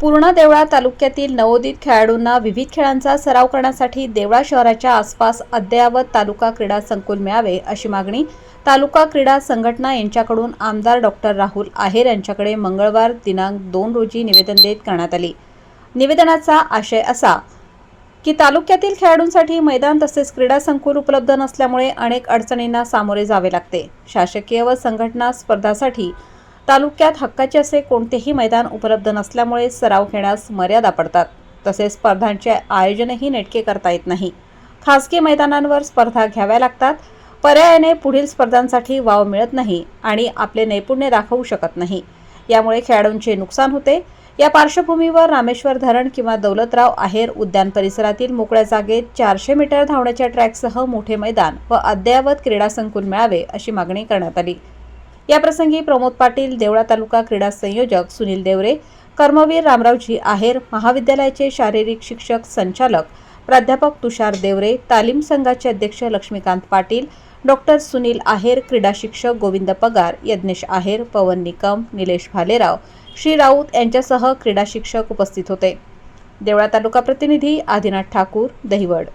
पूर्ण देवळा तालुक्यातील नवोदित खेळाडूंना विविध खेळांचा सराव करण्यासाठी देवळा शहराच्या आसपास अद्ययावत तालुका क्रीडा संकुल मिळावे अशी मागणी तालुका क्रीडा संघटना यांच्याकडून आमदार डॉक्टर राहुल आहेर यांच्याकडे मंगळवार दिनांक दोन रोजी निवेदन देत करण्यात आली. निवेदनाचा आशय असा की तालुक्यातील खेळाडूंसाठी मैदान तसेच क्रीडा संकुल उपलब्ध नसल्यामुळे अनेक अडचणींना सामोरे जावे लागते. शासकीय व संघटना स्पर्धासाठी तालुक्यात हक्काचे असे कोणतेही मैदान उपलब्ध नसल्यामुळे सराव घेण्यास मर्यादा पडतात. तसेच स्पर्धांचे आयोजनही नेटके करता येत नाही. खासगी मैदानांवर स्पर्धा घ्याव्या लागतात. पर्यायाने पुढील स्पर्धांसाठी वाव मिळत नाही आणि आपले नैपुण्य दाखवू शकत नाही. यामुळे खेळाडूंचे नुकसान होते. या पार्श्वभूमीवर रामेश्वर धरण किंवा दौलतराव आहेर उद्यान परिसरातील मोकळ्या जागेत चारशे मीटर धावण्याच्या ट्रॅकसह मोठे मैदान व अद्ययावत क्रीडा संकुल मिळावे अशी मागणी करण्यात आली. याप्रसंगी प्रमोद पाटील देवळा तालुका क्रीडा संयोजक सुनील देवरे कर्मवीर रामरावजी आहेर महाविद्यालयाचे शारीरिक शिक्षक संचालक प्राध्यापक तुषार देवरे तालीम संघाचे अध्यक्ष लक्ष्मीकांत पाटील डॉक्टर सुनील आहेर क्रीडा शिक्षक गोविंद पगार यज्ञेश आहेर पवन निकम निलेश भालेराव श्री राऊत यांच्यासह क्रीडा शिक्षक उपस्थित होते. देवळा तालुका प्रतिनिधी आदिनाथ ठाकूर दहिवड.